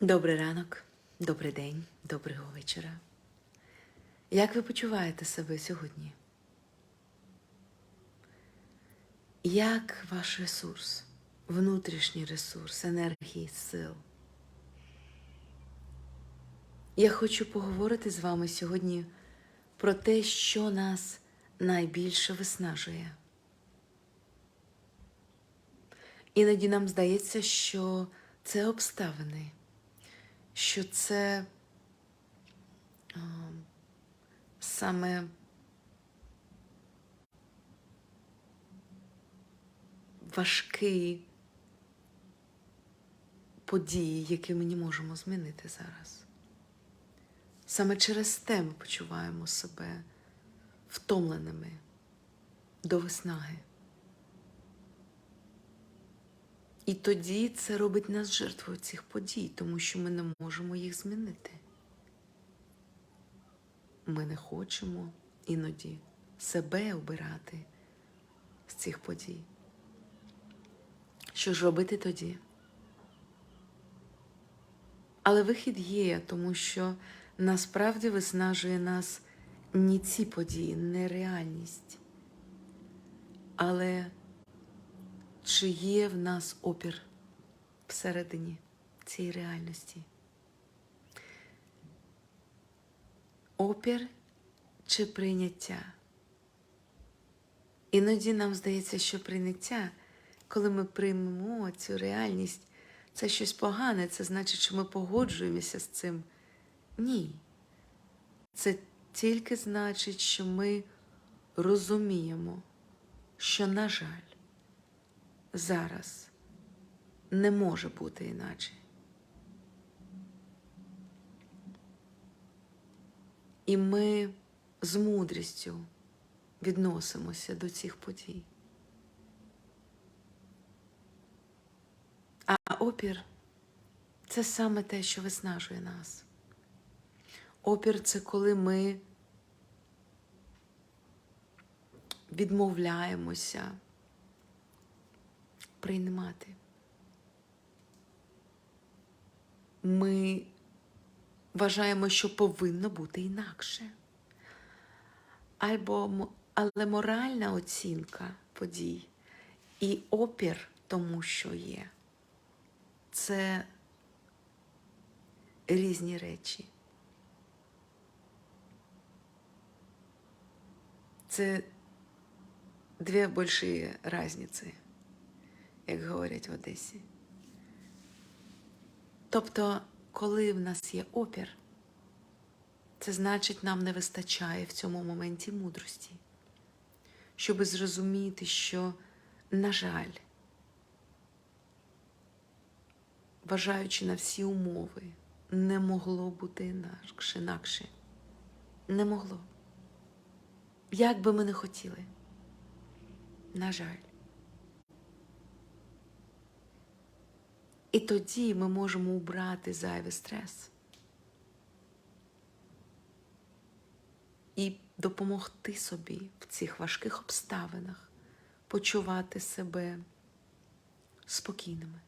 Добрий ранок, добрий день, доброго вечора. Як ви почуваєте себе сьогодні? Як ваш ресурс, внутрішній ресурс, енергії, сил? Я хочу поговорити з вами сьогодні про те, що нас найбільше виснажує. Іноді нам здається, що це обставини, що це саме важкі події, які ми не можемо змінити зараз. Саме через те ми почуваємо себе втомленими до виснаги. І тоді це робить нас жертвою цих подій, тому що ми не можемо їх змінити. Ми не хочемо іноді себе обирати з цих подій. Що ж робити тоді? Але вихід є, тому що насправді виснажує нас не ці події, не реальність. Але чи є в нас опір всередині цієї реальності? Опір чи прийняття? Іноді нам здається, що прийняття, коли ми приймемо цю реальність, це щось погане, це значить, що ми погоджуємося з цим. Ні. Це тільки значить, що ми розуміємо, що, на жаль, зараз не може бути іначе. І ми з мудрістю відносимося до цих подій. А опір це саме те, що виснажує нас. Опір це коли ми відмовляємося приймати. Ми вважаємо, що повинно бути інакше. Або, але моральна оцінка подій і опір тому, що є, це різні речі. Це дві больші різниці, як говорять в Одесі. Тобто, коли в нас є опір, це значить, нам не вистачає в цьому моменті мудрості, щоб зрозуміти, що, на жаль, вважаючи на всі умови, не могло бути інакше, інакше. Не могло. Як би ми не хотіли. На жаль. І тоді ми можемо убрати зайвий стрес і допомогти собі в цих важких обставинах почувати себе спокійними.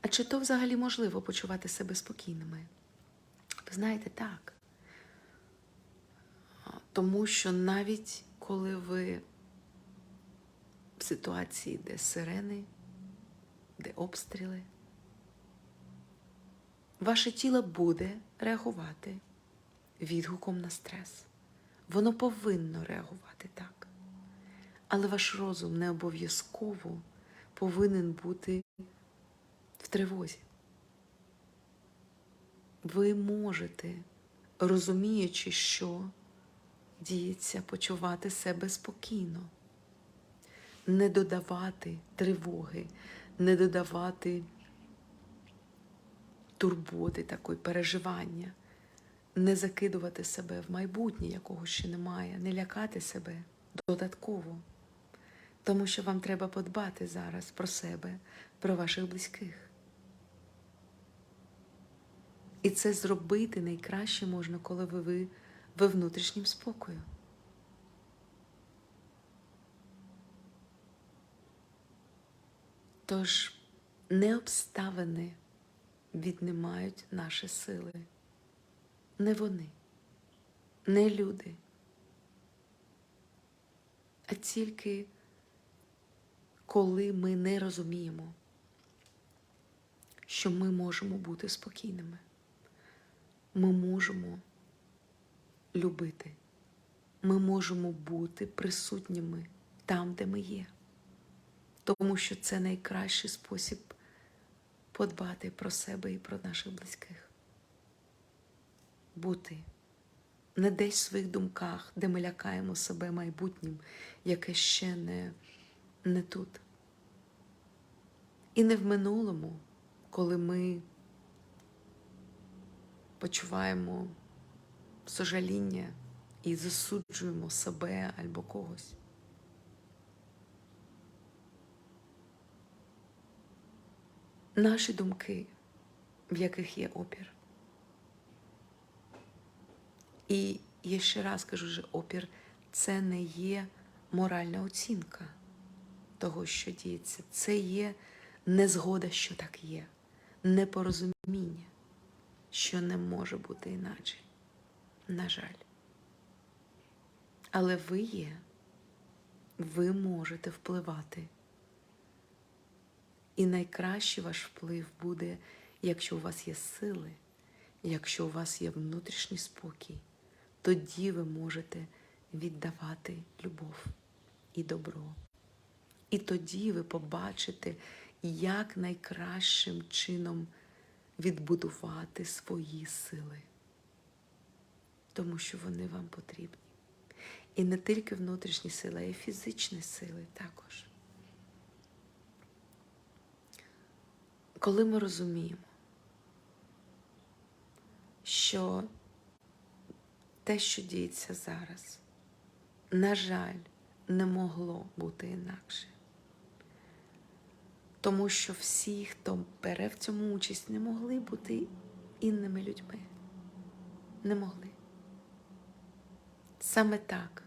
А чи то взагалі можливо почувати себе спокійними? Ви знаєте, так. Тому що навіть коли ви в ситуації, де сирени, де обстріли, ваше тіло буде реагувати відгуком на стрес. Воно повинно реагувати так. Але ваш розум не обов'язково повинен бути в тривозі. Ви можете, розуміючи, що діється, почувати себе спокійно, не додавати тривоги, не додавати турботи такої переживання, не закидувати себе в майбутнє, якого ще немає, не лякати себе додатково. Тому що вам треба подбати зараз про себе, про ваших близьких. І це зробити найкраще можна, коли ви, ви ви внутрішнім спокою. Тож не обставини віднімають наші сили. Не вони, не люди, а тільки коли ми не розуміємо, що ми можемо бути спокійними, ми можемо любити, ми можемо бути присутніми там, де ми є, тому що це найкращий спосіб подбати про себе і про наших близьких. Бути не десь в своїх думках, де ми лякаємо себе майбутнім, яке ще не, не тут. І не в минулому, коли ми почуваємо сожаління і засуджуємо себе або когось. Наші думки, в яких є опір. І я ще раз кажу, що опір це не є моральна оцінка того, що діється. Це є незгода, що так є, непорозуміння, що не може бути іначе. На жаль. Але ви є, ви можете впливати. І найкращий ваш вплив буде, якщо у вас є сили, якщо у вас є внутрішній спокій, тоді ви можете віддавати любов і добро. І тоді ви побачите, як найкращим чином відбудувати свої сили, тому що вони вам потрібні. І не тільки внутрішні сили, а й фізичні сили також. Коли ми розуміємо, що те, що діється зараз, на жаль, не могло бути інакше. Тому що всі, хто бере в цьому участь, не могли бути інними людьми. Не могли. Саме так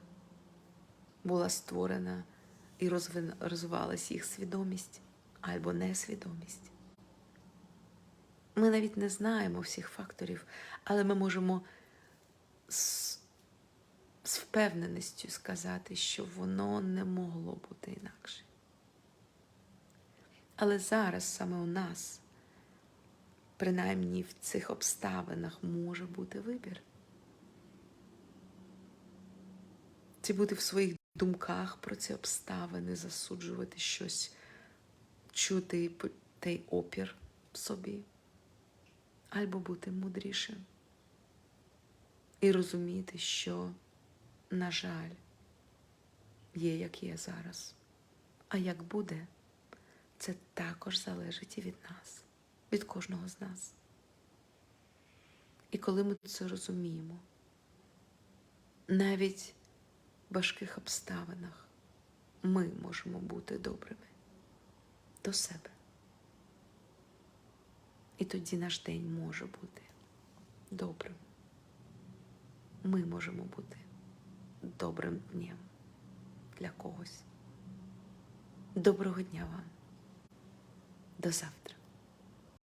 була створена і розвивалась їх свідомість або несвідомість. Ми навіть не знаємо всіх факторів, але ми можемо з, з впевненістю сказати, що воно не могло бути інакше. Але зараз саме у нас, принаймні в цих обставинах, може бути вибір. Чи бути в своїх думках про ці обставини, засуджувати щось, чути той опір в собі, або бути мудрішим і розуміти, що, на жаль, є, як є зараз. А як буде, це також залежить і від нас, від кожного з нас. І коли ми це розуміємо, навіть в важких обставинах ми можемо бути добрими до себе. І тоді наш день може бути добрим. Ми можемо бути добрим днем для когось. Доброго дня вам. До завтра.